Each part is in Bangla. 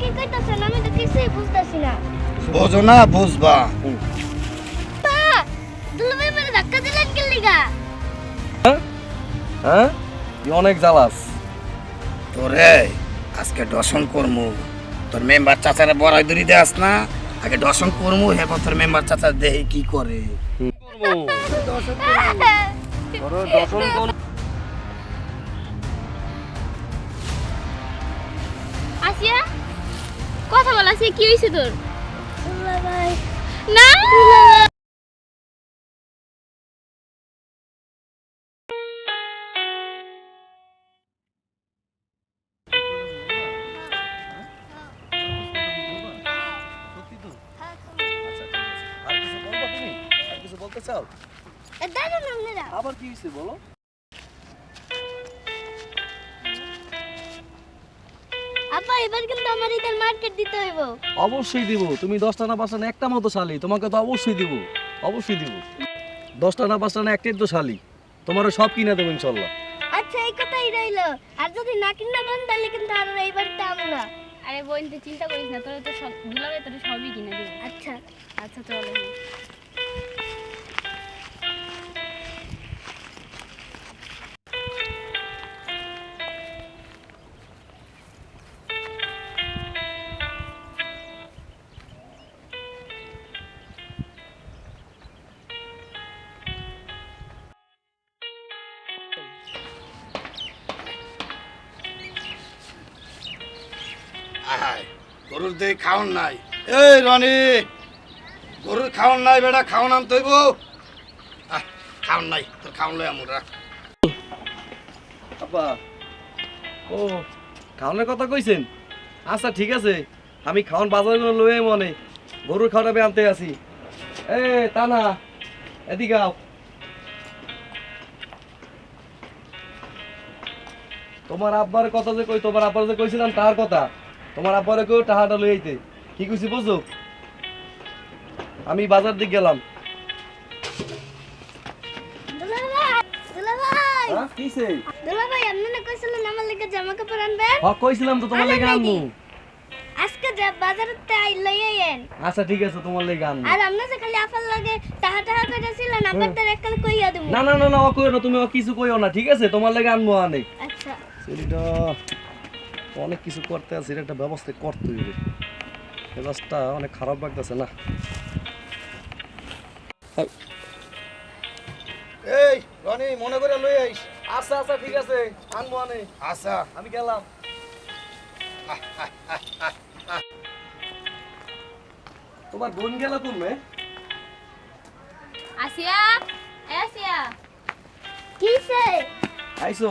কি কইতাছেন আমি তো কিছুই বুঝতাছি না। বোঝো না বুঝবা। পা দুলাভাই মেরে ধাক্কা দিলেন কি লিগা? হ্যাঁ? তুই অনেক জ্বালাস। তোরে আজকে দর্শন করমু। তোর মেম্বার চাচারে বড়াই দড়ি দেয়াস না। আগে দর্শন করমু হেবা তোর মেম্বার চাচা দেহে কি করে? দর্শন আসিয়া। কথা বল আসিয়া কি হইছে তোর? না! দাদা আবার কি হয়েছে বলো? আপা এবার কিন্তু আমার ঈদের মার্কেট দিতে হইব। অবশ্যই দিব। তুমি দশটা না পাঁচটা না একটা মতো শালি। তোমাকে তো অবশ্যই দিব। অবশ্যই দিব। দশটা না পাঁচটা না একটাই তো শালি। তোমারও সব কিনে দেবো ইনশাল্লাহ। আচ্ছা এই কথাই রইল। আর যদি না কিনা দেন তাহলে কিন্তু আর এই বাড়িতে আমু না। আরে বোন তুই চিন্তা করিস না। তোরা তো সব দুলাবে তোরা সবই কিনে দেবো। আচ্ছা। আচ্ছা চলো। আয় গরুর দেহে খাওন নাই। এই রনি, গরুর খাওন নাই বেটা, খাওন আন তৈব খাওন নাই, তোর খাওন লই আমরা আপা ও খাওয়ানোর কথা কইছেন? আচ্ছা ঠিক আছে, আমি খাওয়ান বাজার করে লয়ে মনে গরুর খাওয়াটা আনতে আসি। এ তা না এদিকে আও। তোমার আব্বার কথা যে কই, তোমার আব্বার যে কইছিলাম তার কথা। তোমার আব্বারে কেউ টাহাটা লই আইতে। কি কইছি বুঝো আমি বাজার দিক গেলাম। হ্যাঁ তোমার লেগে আনব। আজকে যা বাজারতে আই লই আইয়েন। আচ্ছা ঠিক আছে তোমার লেগে আনব। আর আপনি যে খালি আফার লাগে টাহা টাহা কইতাছিলেন আপনাদের একটা কইয়া দেবো। না না না না ও কইও না তুমি ও কিছু কইও না ঠিক আছে? তোমার লেগে আনব আনে। আচ্ছা। ছেলেটা অনেক কিছু করতে আছে এটা একটা ব্যবস্থা করতে হইবে। মেজাজটা অনেক খারাপ লাগতেছে না। এই রনি মনে করে লই আইস। আচ্ছা আচ্ছা ঠিক আছে আনব আনে। আচ্ছা। আমি গেলাম। তোমার বোন গেল তুমি আসিয়া আসিয়া। কিসে? আইসো।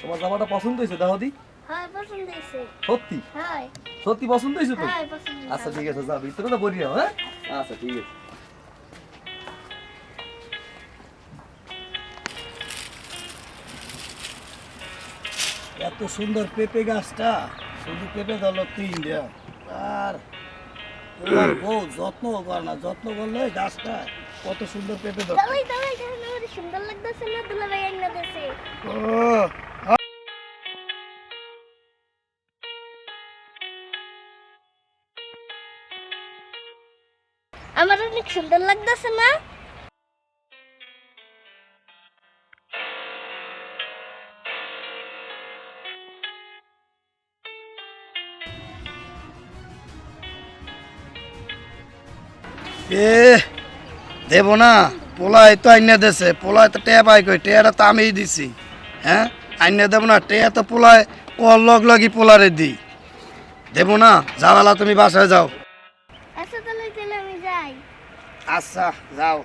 তোমার জামাটা পছন্দ হয়েছে দেখো দি। হয় পছন্দ হইছে সত্যি? হয়। সত্যি পছন্দ হয়েছে তো? হয় পছন্দ আচ্ছা ঠিক আছে যা ভিতরে তো বলি হ্যাঁ? আচ্ছা ঠিক আছে। এত সুন্দর পেঁপে গাছটা। শুধু পেঁপে দল তিন আর বউ যত্ন কর না যত্ন করলে গাছটা কত সুন্দর পেঁপে ধর সুন্দর লাগতেছে না দুলাভাই আইনা আমার অনেক সুন্দর লাগতেছে না এ, দেব না, পোলায় তো আইনে দেছে, পোলায় তো টেয়া পাই কই, টেয়াটা তো আমিই দিছি। হ্যাঁ আইনে দেব না, টেয়া তো পোলায় ও লগ লগি পোলারে দি দেব না যাওয়ালা তুমি বাসায় যাও। আচ্ছা যাও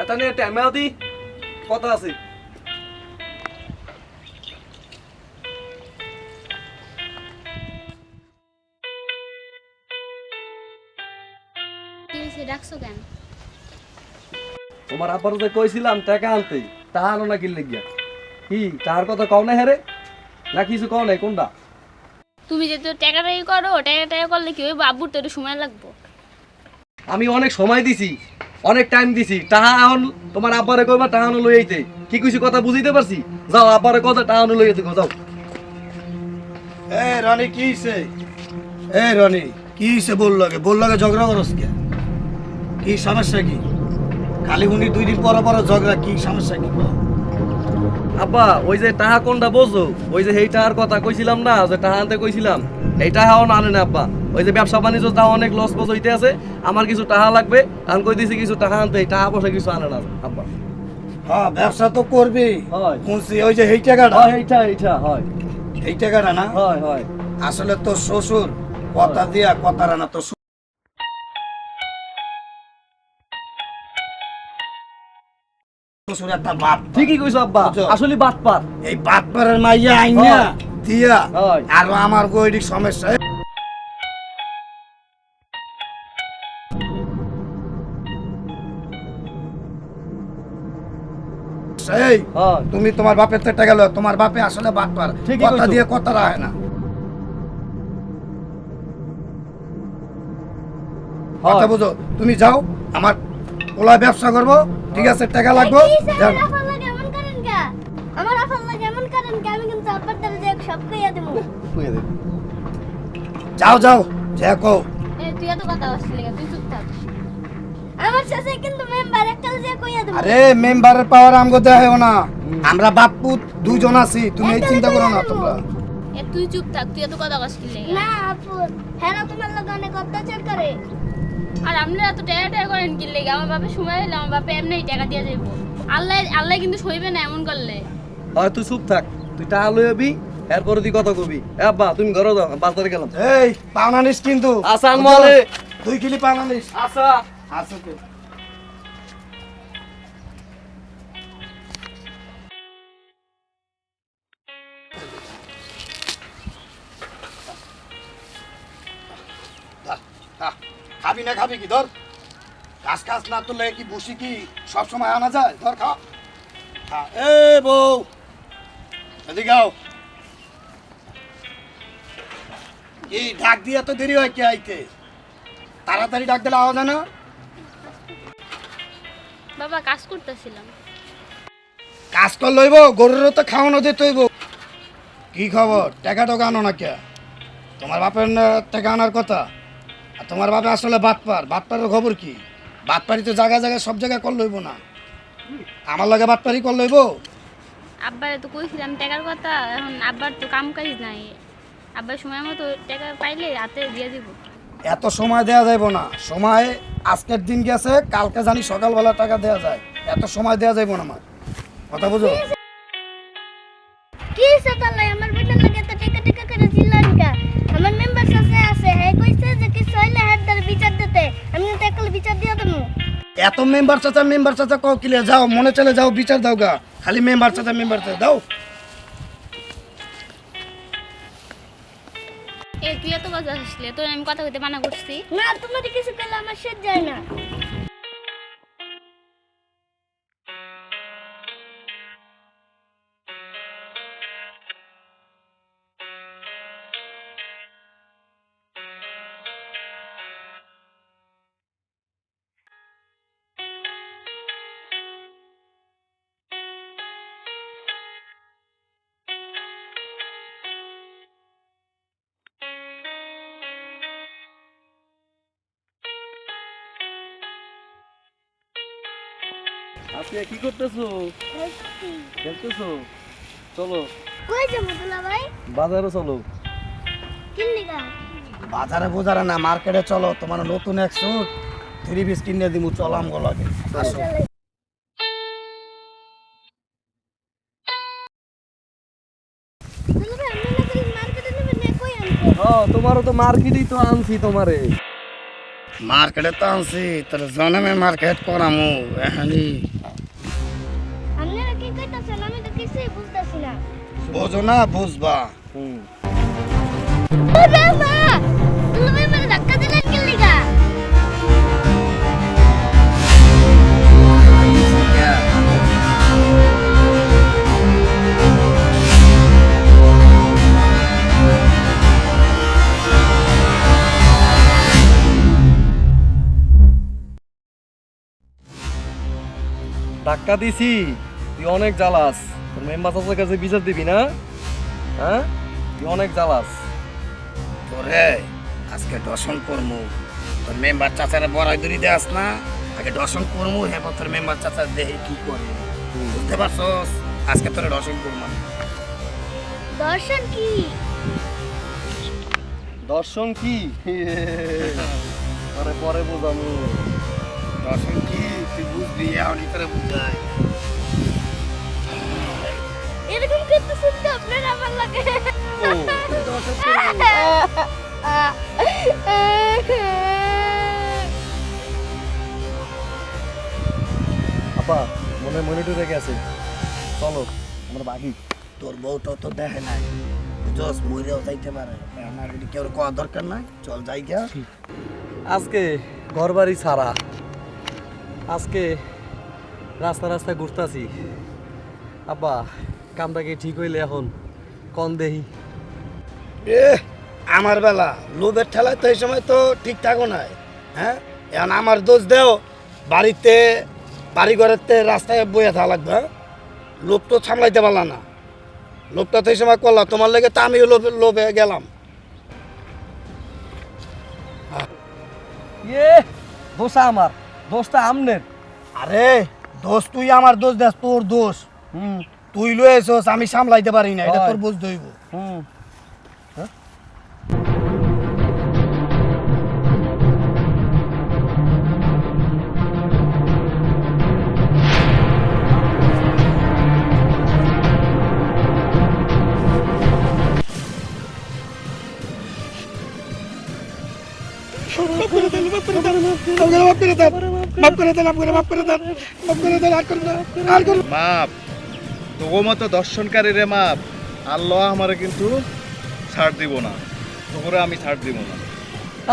এটা নিয়ে ট্যামেও দি কথা আছে? ডাকছো কেন? তোমার আব্বার যে কইছিলাম টাকা আনতে টাকা আনো না কিনলে গিয়া। কি তার কথা কও না হ্যাঁ রে না কিছু কও নাই কোনটা? তুমি যে তো করো টাকা টাকা করলে কি হইব? আব্বুর তো সময় লাগবো। আমি অনেক সময় দিছি অনেক টাইম দিছি টাহা এখন তোমার আব্বারে কইবা টাহা আনো লই আইতে। কি কিছু কথা বুঝিতে পারছি? যাও আব্বারে কথা টাহা আনো লই আইতে যাও। এ রনি কি হইছে? এ রনি কি হইছে বল লাগে? বল লাগে ঝগড়া করস কে? কি সমস্যা কি? খালি উনি দুই দিন পরে পরে ঝগড়া কি সমস্যা কি? আব্বা ওই যে টাহা কোনটা বোঝো? ওই যে এই টাহার কথা কইছিলাম না যে টাহা আনতে কইছিলাম। এই টাহাও না আনে না আব্বা। ওই যে ব্যবসা বাণিজ্য তাও অনেক লস পস হইতে আছে আমার কিছু টাহা লাগবে। আমি কই দিছি কিছু টাহা আনতে এই টাহা পয়সা কিছু আনে না আব্বা। হ্যাঁ ব্যবসা তো করবি। হয়। শুনছি ওই যে এই টাকাটা? হয় এইটা এইটা হয়। এই টাকাটা না? হয় হয়। আসলে তোর শ্বশুর কথা দিয়া কথা রানা তোর ঠিকই কইছো আব্বা। আসলে বাটপার এই বাপ মাইয়া আইনা দিয়া আর আমার গৈরিক সমস্যা। এই তুমি তোমার বাপের থেকে লও তোমার বাপে আসলে বাপ পার। ঠিকই কথা। দিয়ে কথা রাখে না। কথা বুঝো তুমি যাও আমার ওলা ব্যবসা করব ঠিক আছে টাকা লাগবে যাও। আমার আফার লাগে এমন করেন কে? আমার আফার লাগে এমন করেন কে? আমি কিন্তু আব্বার দ্বারা যাই সব কইয়া দেবো। কইয়া দে। যাও যাও যা কো এ, তুই এত কথা বলছিলি তুই চুপ থাক। আমার কিন্তু মেম্বার একটা যে কইয়া দেবো আরে মেম্বারের পাওয়ার আমগো হয় না আমরা বাপ্পু দুজন আছি তুমি এই চিন্তা করো না তোমরা এ, তুই চুপ থাক তুই এত কথা না আপু হ্যাঁ তোমার অনেক অত্যাচার করে আর আমরা এত টাকা টাকা করেন কি লেগে? আমার বাপে সময় হলে আমার বাপে এমনি টাকা দিয়ে যাইব। আল্লাহ আল্লাহ কিন্তু সইবে না এমন করলে। হয় তুই চুপ থাক। তুই টাকা লই আবি এরপরে তুই কথা কবি। আব্বা তুমি ঘরে যাও বাজারে গেলাম। এই পাওনা নিস কিন্তু। আসান মলে দুই কিলি পাওনা নিস। আসা। আছে খাবি না খাবি কি? ধর। কাজ কাজ না তুললে কি বসি কি সব সময় আনা যায়? ধর খা। খা। এ বউ। এদিকে আও। এই ডাক দিয়ে তো দেরি হয় কে আইতে? তাড়াতাড়ি ডাক দিলে আওয়াজ হয় না? বাবা কাজ করতেছিলাম। কাজ কর লইব গরুরও তো খাওয়ানো দিতে হইব। কি খবর? টাকা টাকা আনো না কে? তোমার বাপের টাকা আনার কথা? তোমার বাপে আসলে বাটপার। বাটপারের খবর কি? বাটপারি তো জায়গায় জায়গায় সব জায়গায় কল লইব না। আমার লাগে বাটপারি কল লইব? আব্বারে তো কইছিলাম টাকার কথা এখন আব্বার তো কাম কাজ নাই। আব্বার সময় মতো টাকা পাইলে হাতে দিয়ে দিব। এত সময় দেয়া যাইব না। সময় আজকের দিন গেছে কালকে জানি সকালবেলা টাকা দেয়া যায়। এত সময় দেয়া যাইব না আমার। কথা বুঝো? এত মেম্বার চাচা মেম্বার চাচা কও কিলে যাও মনে চলে যাও বিচার দাও গা। খালি মেম্বার চাচা মেম্বার চাচা দাও। এ তুই এত কথা আসলে তোর আমি কথা কইতে মানা করছি। না তোমার কিছু করলে আমার সহ্য যায় না। আপনি কি করতেছো? খেলতেছো চলো। কই যাব দুলা ভাই? বাজারে চলো। বাজারে বোজারে না মার্কেটে চলো তোমার নতুন এক স্যুট থ্রি পিস কিনে দিমু চলাম গলাকে। আসো। হ্যাঁ তোমারও তো মার্কেটেই তো আনছি তোমারে। মার্কেটে তো আনছি তোর জনমে মার্কেট করামু এখানি। আপনারা কি কইতাছেন? আমি তো কিছুই বুঝতাছি না। বোঝো না বুঝবা। হুম। টাকা দিছি। তুই অনেক জ্বালাস। তোর মেম্বার চাচার কাছে বিচার দিবি না? হ্যাঁ? তুই অনেক জ্বালাস। তোরে আজকে দর্শন করমু। তোর মেম্বার চাচার বড়াই দড়ি দেয়াস না। আগে দর্শন করমু হেবা তোর মেম্বার চাচার দেহে কি করে। বুঝতে পারছস? আজকে তোরে দর্শন করব আমি। দর্শন কি? দর্শন কি? পরে পরে বোঝামু দর্শন কি? তুই বুঝবি এমনই এরকম কিন্তু শুনতে আপনার আমার লাগে। ও আপা মনে মনিটরে গেছে চলো আমরা বাকি তোর বউ তো তো দেখে নাই। জস মরেও যাইতে পারে। আমার কেউ কোয়া দরকার নাই চল যাই গিয়া। আজকে ঘর বাড়ি ছাড়া আজকে রাস্তা রাস্তায় ঘুরতাছি। আব্বা কামটা কি ঠিক হইলে এখন? কন দেহি। এ আমার বেলা লোভের ঠেলায় তো এই সময় তো ঠিকঠাকও নাই হ্যাঁ? এখন আমার দোষ দেও বাড়িতে বাড়ি ঘরেতে রাস্তায় বইয়া থাকা লাগবে হ্যাঁ? লোভ তো সামলাইতে পারলা না। লোভটা তো এই সময় করলাম তোমার লেগে তো আমিও লোভে লোভে গেলাম। ইয়ে দোষা আমার। দোষটা আমনের আরে দোষ তুই আমার দোষ দেস তোর দোষ হুম তুই লয়ে এসোস আমি সামলাইতে পারি না এটা তোর বুঝ দইব হুম মাপ তোগো মতো দর্শনকারী রে মাপ আল্লাহ আমারে কিন্তু ছাড় দিব না তোগরে আমি ছাড় দিব না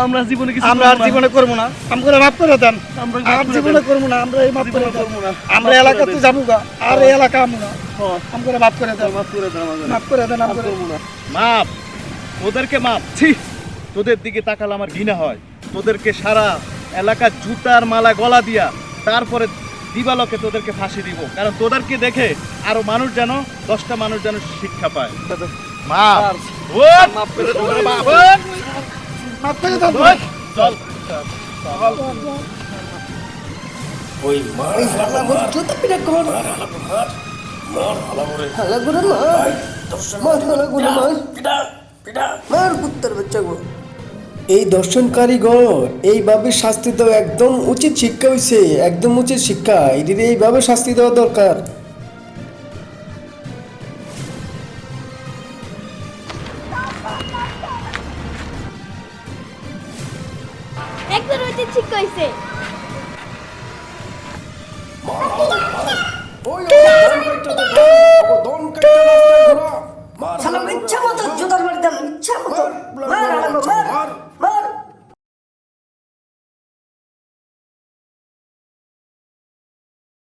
আমরা জীবনে কিছু আমরা আর জীবনে করব না আমরা মাফ করে দেন আমরা আর জীবনে দেন। করব না আমরা এই মাফ করে দেন করব না। আমরা মাফ করে এলাকাতে যাব গা আর এই এলাকা আমু না হ্যাঁ, আমরা মাফ করে দেন মাফ করে দেন আমাদের। মাফ করে দেন মাফ আমরা করব না। মাপ তোদেরকে মাপ ছি তোদের দিকে তাকালে আমার ঘৃণা হয় তোদেরকে সারা এলাকা জুতার মালা গলা দিয়া তারপরে দিবালকে তোদেরকে ফাঁসি দিব। কারণ তোদেরকে দেখে আরও মানুষ যেন দশটা মানুষ যেন শিক্ষা পায়। ওই মার কুত্তার বাচ্চা গো। এই দর্শনকারী গণ এইভাবে শাস্তি দেওয়া একদম উচিত শিক্ষা হয়েছে একদম উচিত শিক্ষা। এদের এইভাবে শাস্তি দেওয়া দরকার। একবার উচিত ঠিক কইছে